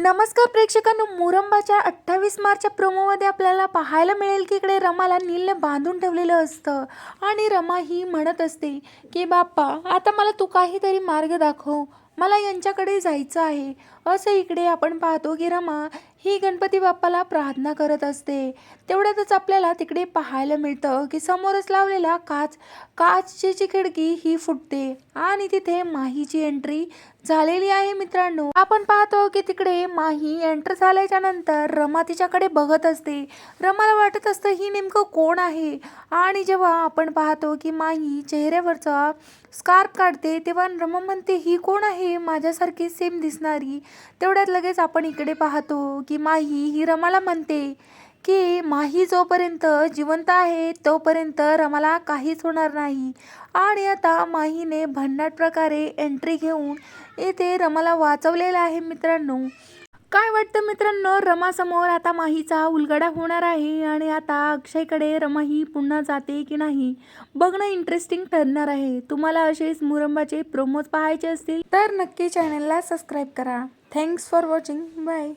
नमस्कार प्रेक्षकांनो मुरंबाच्या अठ्ठावीस मार्चच्या प्रोमोमध्ये आपल्याला पाहायला मिळेल की इकडे रमाला नीलने बांधून ठेवलेलं असतं. आणि रमा ही म्हणत असते की बाप्पा आता मला तू काहीतरी मार्ग दाखव. मला यांच्याकडे जायचं आहे. असं इकडे आपण पाहतो की रमा ही गणपती बाप्पाला प्रार्थना करत असते. तेवढ्यातच आपल्याला तिकडे पाहायला मिळतं की समोरच लावलेला काच काचची खिडकी ही फुटते आणि तिथे माहीची एंट्री झालेली आहे मित्रांनो. आपण पाहतो की तिकडे माही एंटर झाल्याच्यानंतर रमा तिच्याकडे बघत असते. रमाला वाटत असतं ही नेमकं कोण आहे? आणि जेव्हा आपण पाहतो की माही चेहऱ्यावरचा स्कार्फ काढते तेव्हा रमा म्हणते ही कोण आहे? माझ्यासारखी सेम दिसणारी. तेवढ्यात लगेच आपण इकडे पाहतो की माही ही रमाला म्हणते की माही जोपर्यंत जिवंत आहे तोपर्यंत रमाला काहीच होणार नाही. आणि आता माहीने भन्नाट प्रकारे एंट्री घेऊन येथे रमाला वाचवलेलं आहे मित्रांनो. काय वाटतं मित्रांनो? रमासमोर आता माहीचा उलगडा होणार आहे आणि आता अक्षयकडे रमा ही पुन्हा जाते की नाही? बघणं इंटरेस्टिंग ठरणार आहे. तुम्हाला असेच मुरंबाचे प्रोमोज पाहायचे असतील तर नक्की चॅनलला सबस्क्राईब करा. Thanks for watching bye